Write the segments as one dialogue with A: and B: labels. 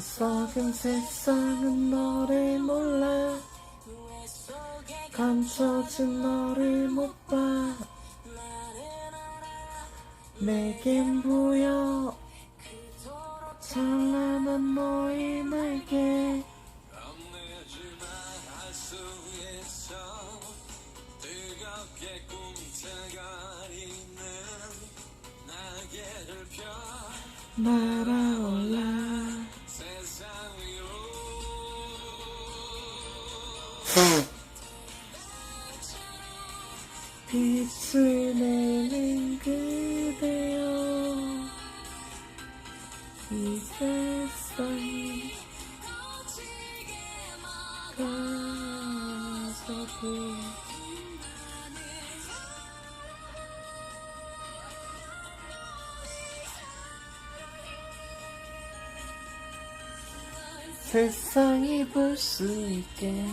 A: 어리석은 세상은 너를 몰라. 감춰진 너를 못 봐. 내겐 보여 빛을 내는 그대여 이 세상이 가서도 세상이 볼 수 있게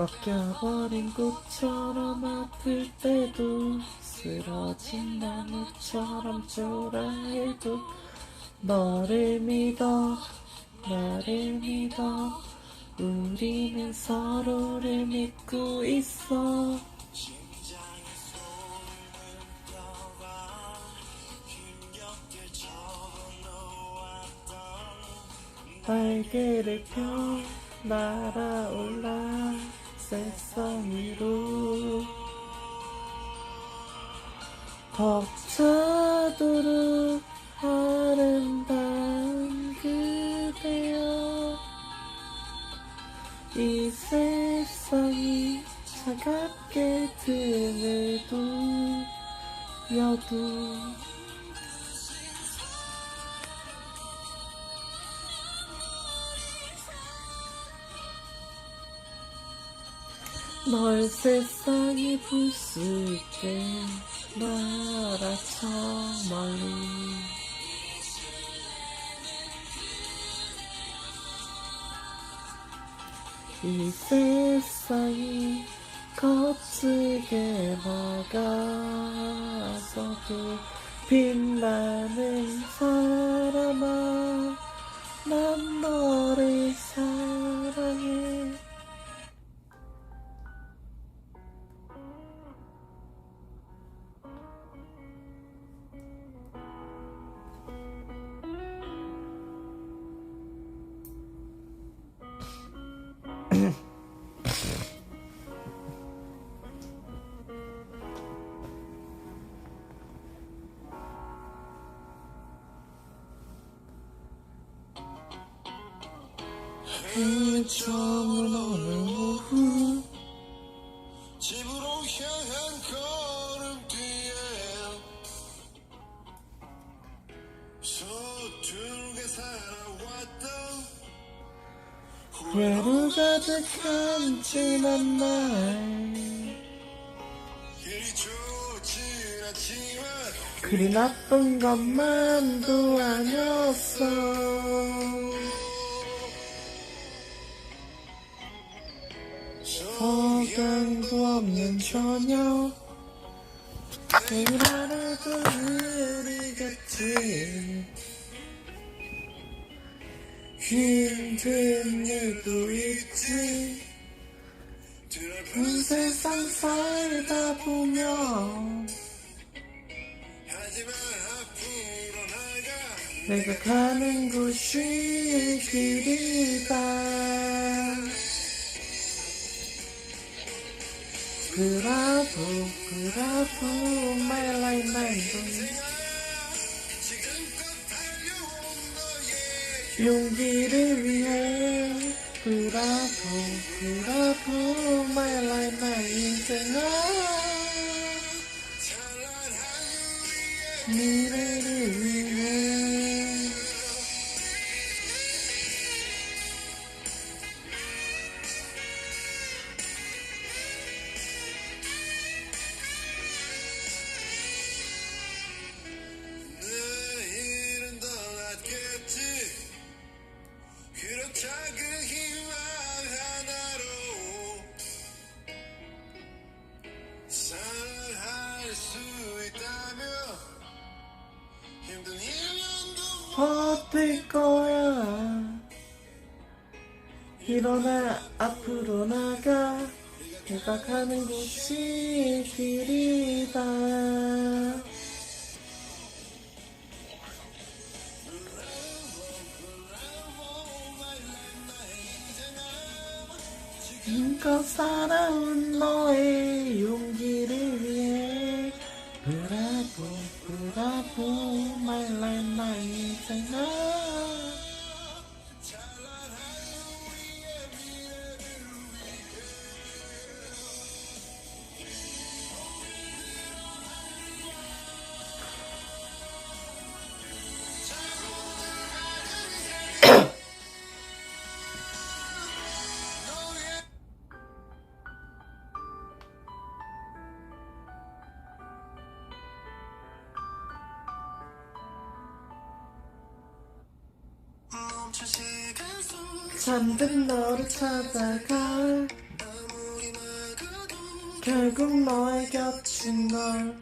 A: 꺾여버린 꽃처럼 아플 때도 쓰러진 나무처럼 초라해도 너를 믿어 나를 믿어. 우리는 서로를 믿고 있어. 날개를 펴 날아올라 세상 위로 벅차도록 아름다운 그대여 이 세상이 차갑게 등을 돌려도 널볼수 있게 날아쳐 멀리 이 세상이 거칠게 막아서도 빛나는 사람아 난 너를 사랑 그 처음은 오늘 오후
B: 집으로 향한 걸음뒤에 서툴게 살아왔던
A: 외로 가득한 지난 날.
B: 일이 좋진 않지만
A: 그리 나쁜 것만도 아니었어 석양도 없는 저녁 내일 하루도 흐리겠지 힘든 일도 있지. 그 세상 살다 보면 내가 가는 곳이 길이다 그라도 그라도 my life my life
B: 지금껏 달려온 너의
A: 용기를 위해 브라보 브라보 my life 나의 인생아 미래를 위해 버틸 거야. 일어나 앞으로 나가 가는 곳이 길이다 잠든 너를 찾아가. 결국 너의 곁인 널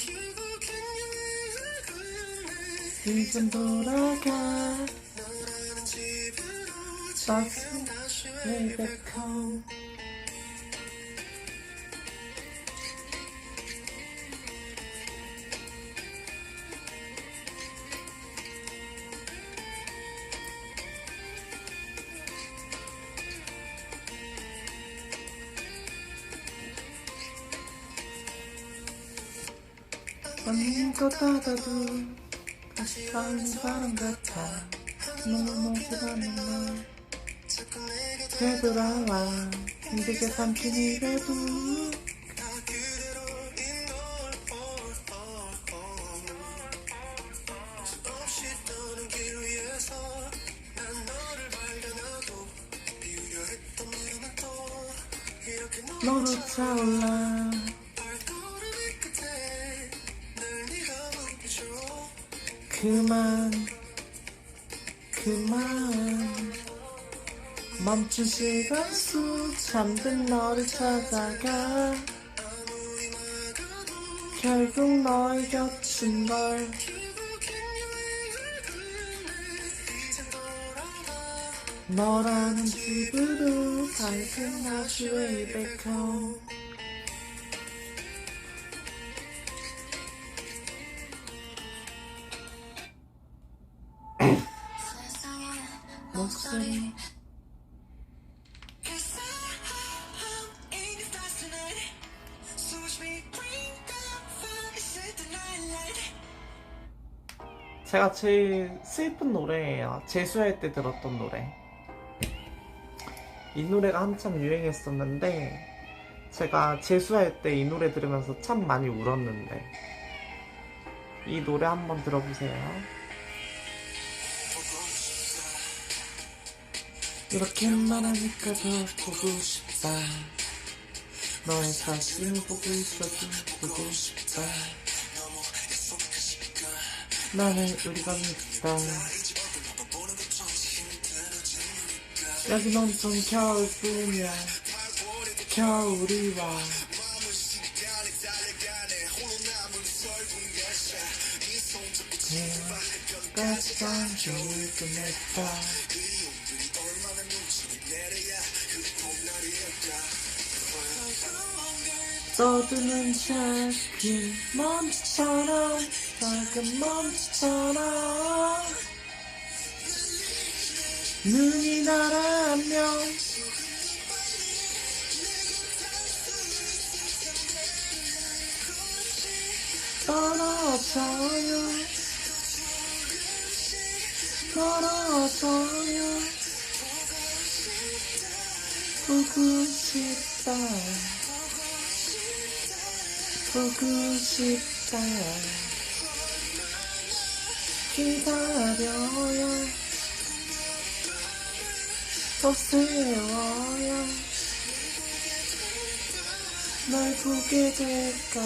A: 이젠 돌아가. That's way back home 마음껏 닫아도 다시 가는 사람 같아. 너무
B: 자꾸 내게
A: 되돌아와. 힘들게 삼킨 이래도 시간 속 잠든 너를 찾아가. 결국 너의 곁인 걸. 너라는 집으로 밝은 home
B: 세상에
A: 목소리 제가 제일 슬픈 노래예요. 재수할 때 들었던 노래. 이 노래가 한참 유행했었는데, 제가 재수할 때 이 노래 들으면서 참 많이 울었는데, 이 노래 한번 들어보세요. 이렇게만 하니까 더 보고 싶다. 너의 사진을 보고 있어도 보고 싶다. 나는 우리가 믿다. 온통 겨울뿐이야. 겨울이 와. 까지 감정을 끝냈다. 떠드는 작은 먼지처럼 작은 먼지처럼 눈이 나라면 떨어져요 떨어져요 보고 싶다 보고 싶다 기다려요. 더 세워요 널 보게 될까?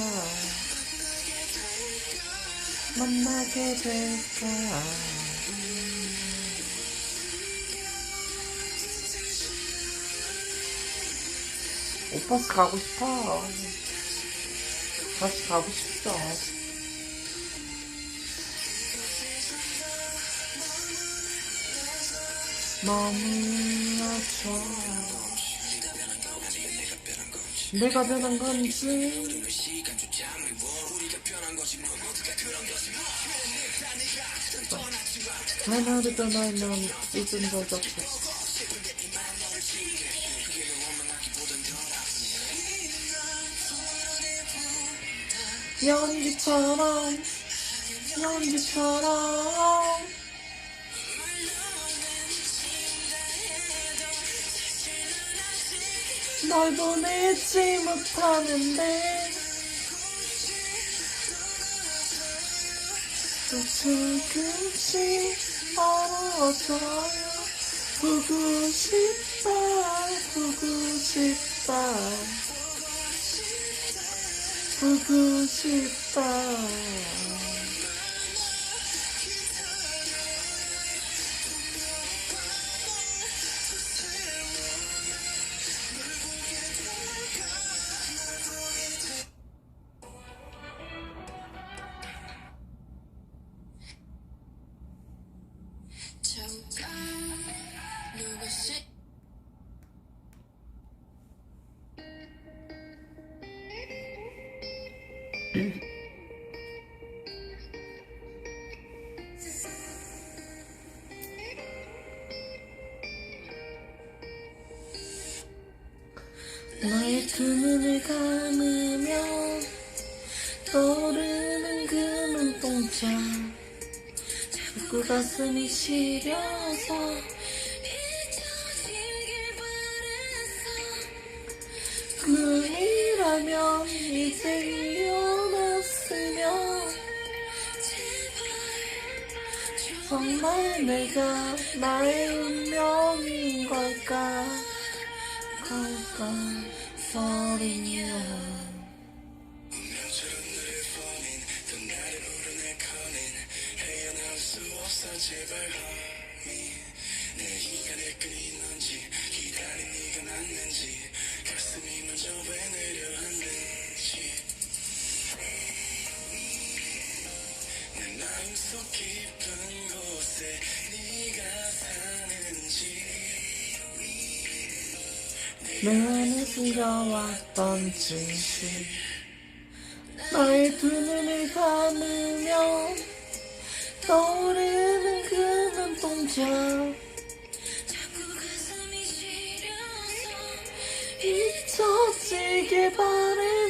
A: 만나게 될까? 오빠스 가고 싶어. 다시 가고 싶죠 너무나 좋아 내가 변한 건지. 하나를 떠나면 잊은 적 없어. 연기처럼 연기처럼 널 보내지 못하는데. 또 조금씩 멀어져요. 보고 싶다 보고 싶다 보고 싶다 꿈이라면 이제 일어났으면. 정말 내가 나의 운명 내 안에 숨겨왔던 진실. 나의 두 눈을 감으면 떠오르는 그 눈동자.
B: 자꾸 가슴이 시려서
A: 잊혀지길 바랬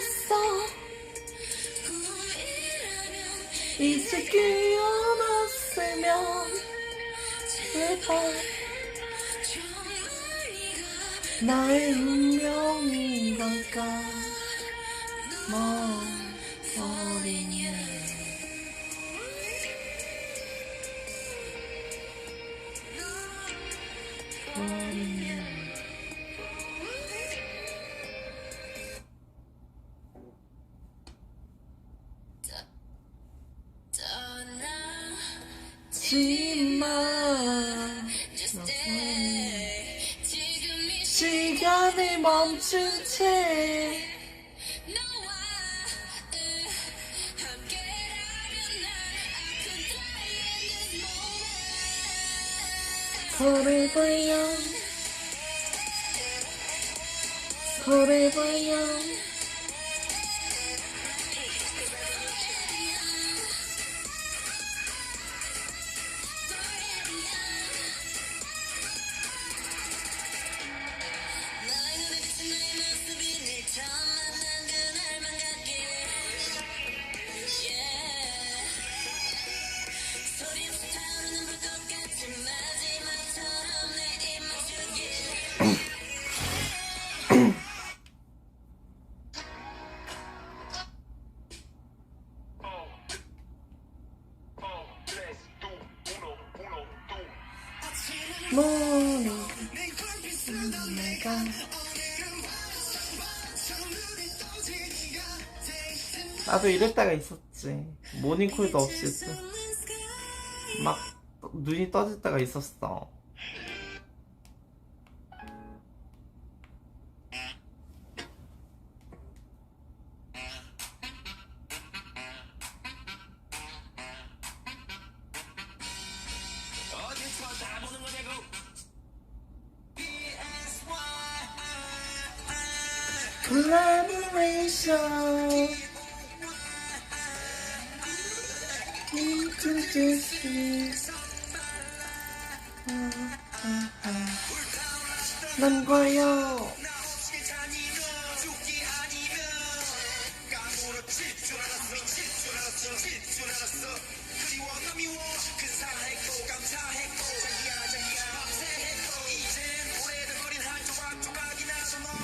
A: 이제 깨어났으면 제발 나의 운명인 걸까 시간을 멈춘 채 Forever young Forever young
C: 나도 이럴 때가 있었지. 모닝콜도 없이 막 눈이 떠질 때가 있었어 난 거요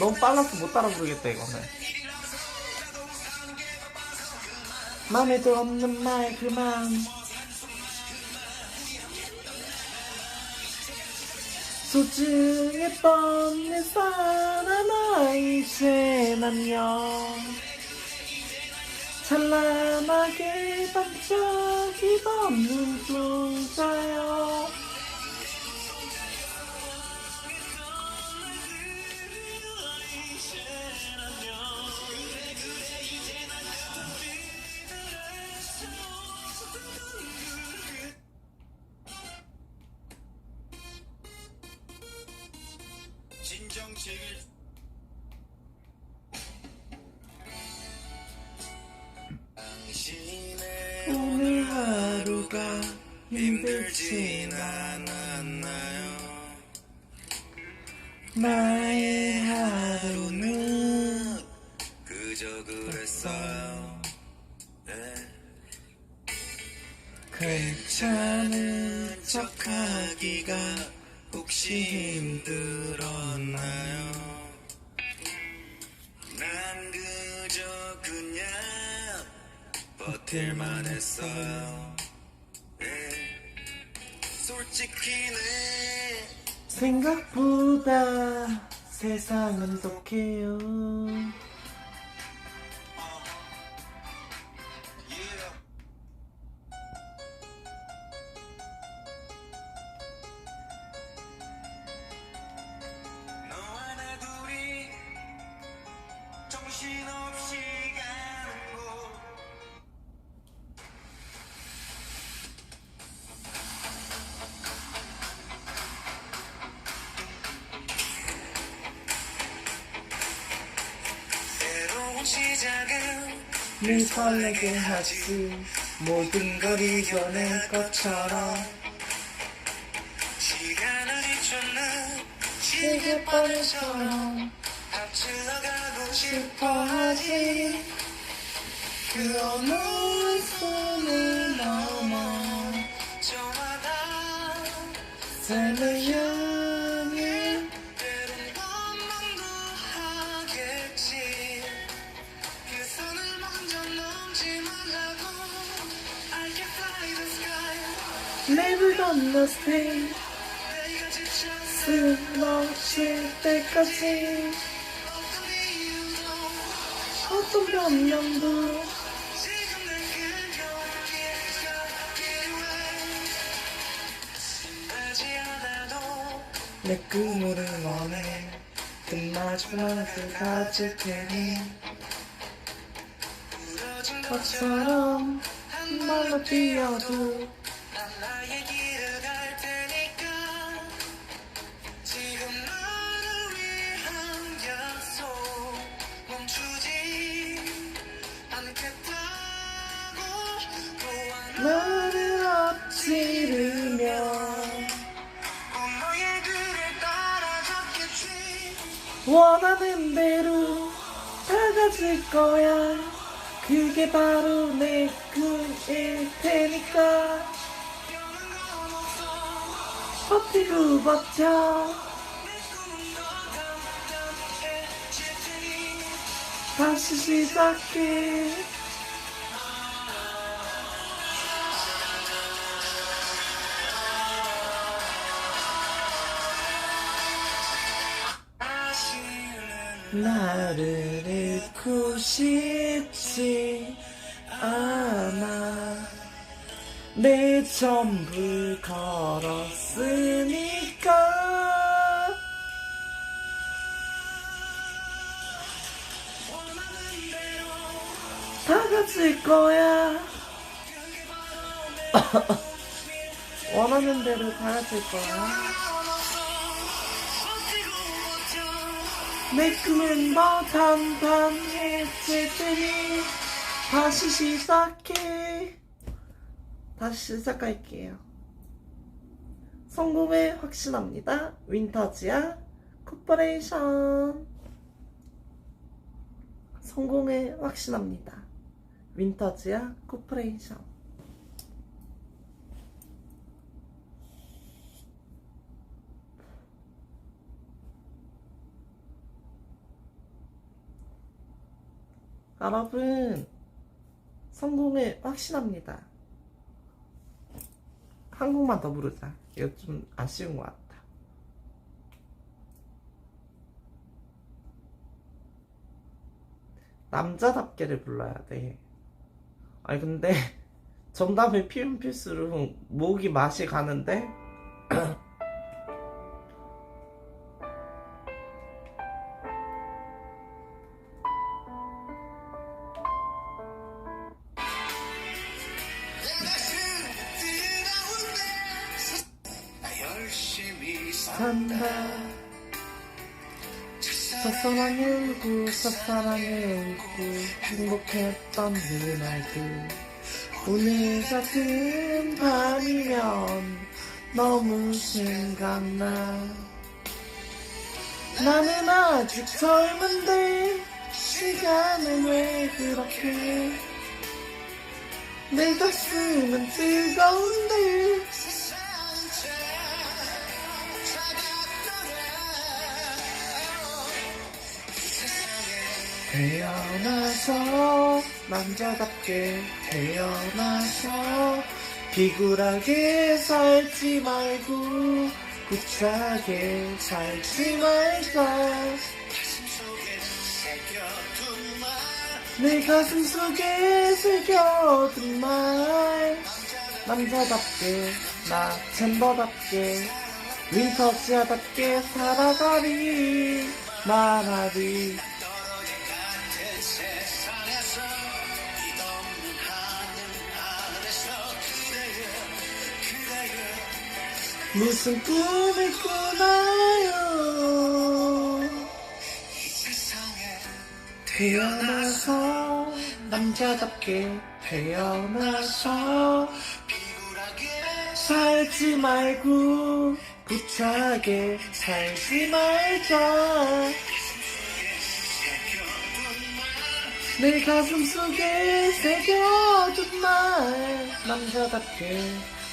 C: 너무 빨라서 못 따라 부르겠다 이거는. 맘에도 없는 말 그만 소중했던 내 사람아 이제 안녕 찬란하게 반짝이던 눈동자여 오늘 하루가
A: 힘들진 않았나요?
C: 나의 하루는
A: 그저 그랬어요. 네.
C: 괜찮은 척하기가
A: 혹시 힘들었나 버틸만 했어요 네. 솔직히 내
C: 생각보다 세상은 독해요 늘 설레게 하지 모든 걸 이겨낼 것처럼.
A: 시간을 잊혀는
C: 시계 빠른처럼
A: 앞질러 가고
C: 싶어 하지. 그 어느 손을 넘어.
A: 저마다.
C: 삶을 때까지.
A: 어떤
C: 변명도.
A: 내
C: 꿈을 원해 끝마지막을 가질 테니.
A: 것처럼
C: 발로 뛰어도
A: 너를
C: 엎지르며 원하는 대로 다가질 거야. 그게 바로 내 꿈일 테니까. 버티고 버텨 다시 시작해
A: 나를 잃고 싶지 않아. 내 전부 걸었으니까. 다 가질 거야. 원하는 대로 다 가질 거야 더 단단해질 테니 다시 시작해. 다시 시작할게요. 성공을 확신합니다. 윈터지아 코퍼레이션. 성공을 확신합니다. 윈터지아 코퍼레이션 여러분 성공을 확신합니다. 한 곡만 더 부르자. 이거 좀 아쉬운 것 같다. 남자답게를 불러야 돼. 아니 근데 정답을 피면 필수록 목이 맛이 가는데 첫사랑을 울고 행복했던 그날들. 오늘 같은 밤이면 너무 생각나. 나는 아직 젊은데 시간은 왜 그렇게? 내 가슴은 뜨거운데 태어나서 남자답게 태어나서 비굴하게 살지 말고 구차하게 살지 말자. 내 가슴 속에 새겨둔 말. 남자답게 나 젠더답게 윈터지아답게 살아가리. 말하리 무슨 꿈을 꾸나요? 태어나서 남자답게 태어나서 살지 말고 구차하게 살지 말자. 내 가슴 속에 새겨둔 말 남자답게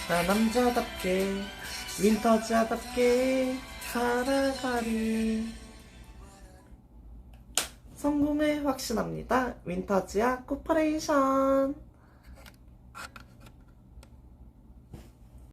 A: 나 남자답게 윈터지아답게 살아가리. 성공을 확신합니다. 윈터지아 코퍼레이션